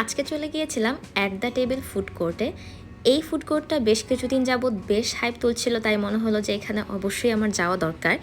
আজকে চলে গিয়েছিলাম অ্যাট দ্য টেবিল ফুড কোর্টে এই ফুড কোর্টটা বেশ কিছুদিন যাবৎ বেশ হাইপ তুলছিল, তাই মনে হলো যে এখানে অবশ্যই আমার যাওয়া দরকার।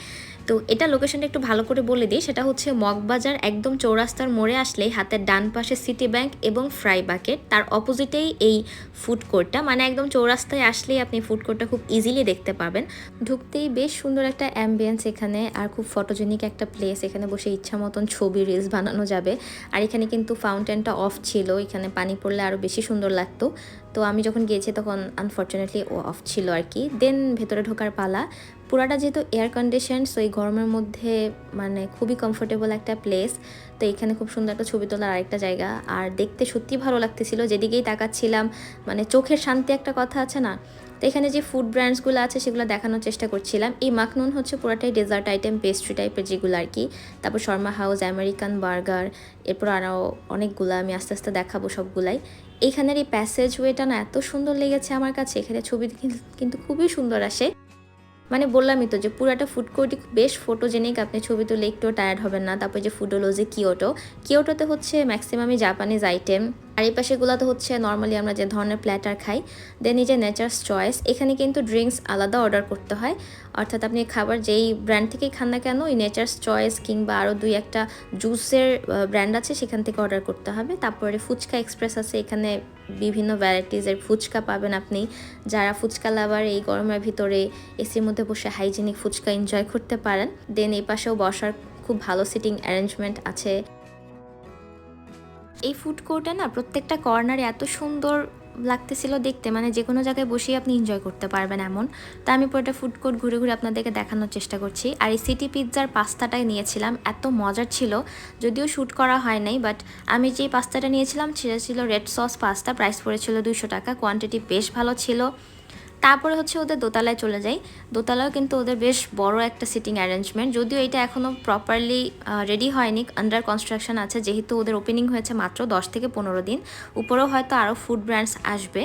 তো এটা লোকেশনটা একটু ভালো করে বলে দিই। সেটা হচ্ছে মগবাজার, একদম চৌরাস্তার মোড়ে আসলেই হাতের ডান পাশে সিটি ব্যাংক এবং ফ্রাই বাকেট তার অপোজিটেই এই ফুড কোর্টটা মানে একদম চৌরাস্তায় আসলেই আপনি ফুড কোর্টটা খুব ইজিলি দেখতে পাবেন। ঢুকতেই বেশ সুন্দর একটা অ্যাম্বিয়েন্স এখানে, আর খুব ফটোজেনিক একটা প্লেস এখানে বসে ইচ্ছা মতন ছবি রিলস বানানো যাবে। আর এখানে কিন্তু ফাউন্টেনটা অফ ছিল, এখানে পানি পড়লে আরও বেশি সুন্দর লাগতো। তো আমি যখন গিয়েছি তখন আনফর্চুনেটলি ও অফ ছিল আর কি। দেন ভেতরে ঢোকার পালা। পুরাটা যেহেতু এয়ার কন্ডিশন সো এই গরমের মধ্যে মানে খুবই কমফোর্টেবল একটা প্লেস তো এখানে খুব সুন্দর একটা ছবি তোলার আরেকটা জায়গা। আর দেখতে সত্যি ভালো লাগতেছিল। যেদিকেই তাকাচ্ছিলাম মানে চোখের শান্তি একটা কথা আছে না? তো এখানে যে ফুড ব্র্যান্ডসগুলো আছে, সেগুলো দেখানোর চেষ্টা করছিলাম। এই মাখনুন হচ্ছে পুরোটাই ডেজার্ট আইটেম পেস্ট্রি টাইপের যেগুলো আর কি। তারপর শর্মা হাউস আমেরিকান বার্গার এরপর আরও অনেকগুলো আমি আস্তে আস্তে দেখাবো সবগুলাই। এইখানের এই প্যাসেজ ওয়েটা না এত সুন্দর লেগেছে আমার কাছে। এখানে ছবি কিন্তু খুবই সুন্দর আসে। মানে বললামই তো যে পুরাটা ফুড কোর্টই বেশ ফটোজেনিক আপনি ছবি তুলে একটু টায়ার্ড হবেন না। তারপর যে ফুডোলজি কিওটো কিওটোতে হচ্ছে ম্যাক্সিমামই জাপানিজ আইটেম আর এই পাশেগুলোতে হচ্ছে নর্মালি আমরা যে ধরনের প্ল্যাটার খাই দেন এই যে নেচার্স চয়েস এখানে কিন্তু ড্রিঙ্কস আলাদা অর্ডার করতে হয়। অর্থাৎ আপনি খাবার যেই ব্র্যান্ড থেকেই খান না কেন ওই নেচার্স চয়েস কিংবা আরও দুই একটা জুসের ব্র্যান্ড আছে, সেখান থেকে অর্ডার করতে হবে। তারপরে ফুচকা এক্সপ্রেস আছে, এখানে বিভিন্ন ভ্যারাইটিজের ফুচকা পাবেন আপনি। যারা ফুচকা লাভার এই গরমের ভিতরে এসির মধ্যে বসে হাইজেনিক ফুচকা এনজয় করতে পারেন। দেন এই পাশেও বসার খুব ভালো সিটিং অ্যারেঞ্জমেন্ট আছে। এই ফুড কোর্টে না প্রত্যেকটা কর্নারে এত সুন্দর লাগতেছিল দেখতে। মানে যে কোনো জায়গায় বসেই আপনি এনজয় করতে পারবেন এমন। তা আমি পুরোটা ফুড কোর্ট ঘুরে ঘুরে আপনাদেরকে দেখানোর চেষ্টা করছি। আর এই সিটি পিৎজার পাস্তাটাই নিয়েছিলাম। এত মজার ছিল। যদিও শ্যুট করা হয় নাই বাট আমি যে পাস্তাটা নিয়েছিলাম, সেটা ছিল রেড সস পাস্তা। প্রাইস পড়েছিল দুশো টাকা। কোয়ান্টিটি বেশ ভালো ছিল। তারপরে হচ্ছে ওদের দোতলায় চলে যাই। দোতলাও কিন্তু ওদের বেশ বড় একটা সিটিং অ্যারেঞ্জমেন্ট যদিও এটা এখনও প্রপারলি রেডি হয়নি আন্ডার কনস্ট্রাকশন আছে। যেহেতু ওদের ওপেনিং হয়েছে মাত্র দশ থেকে পনেরো দিন। উপরেও হয়তো আরও ফুড ব্র্যান্ডস আসবে।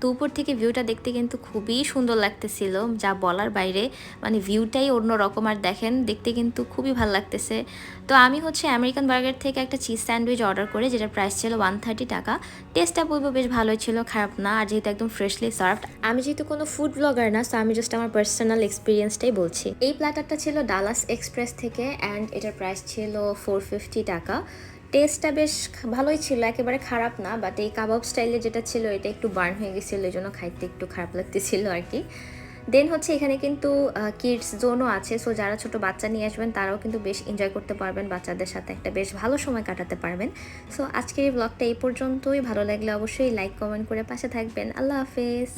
তো উপর থেকে ভিউটা দেখতে কিন্তু খুবই সুন্দর লাগতেছিল, যা বলার বাইরে। মানে ভিউটাই অন্য রকম আর দেখেন, দেখতে কিন্তু খুবই ভালো লাগতেছে। তো আমি হচ্ছে আমেরিকান বার্গার থেকে একটা চিজ স্যান্ডউইচ অর্ডার করে যেটার প্রাইস ছিল ওয়ান থার্টি টাকা। টেস্টটা বলব বেশ ভালোই ছিল, খারাপ না, আর যেহেতু একদম ফ্রেশলি সার্ভড আমি যেহেতু কোনো ফুড ব্লগার না সো আমি জাস্ট আমার পার্সোনাল এক্সপিরিয়েন্সটাই বলছি। এই প্ল্যাটারটা ছিল ডালাস এক্সপ্রেস থেকে অ্যান্ড এটার প্রাইস ছিল ফোর ফিফটি টাকা। টেস্টটা বেশ ভালোই ছিল, একেবারে খারাপ না বাট এই কাবাব স্টাইলে যেটা ছিল, এটা একটু বার্ন হয়ে গেছিল, এই জন্য খাইতে একটু খারাপ লাগতেছিল আর কি দেন হচ্ছে এখানে কিন্তু কিডস জোনও আছে সো যারা ছোট বাচ্চা নিয়ে আসবেন, তারাও কিন্তু বেশ এনজয় করতে পারবেন, বাচ্চাদের সাথে একটা বেশ ভালো সময় কাটাতে পারবেন। সো আজকের এই ব্লগটা এই পর্যন্তই, ভালো লাগলে অবশ্যই লাইক কমেন্ট করে পাশে থাকবেন। আল্লাহ হাফেজ!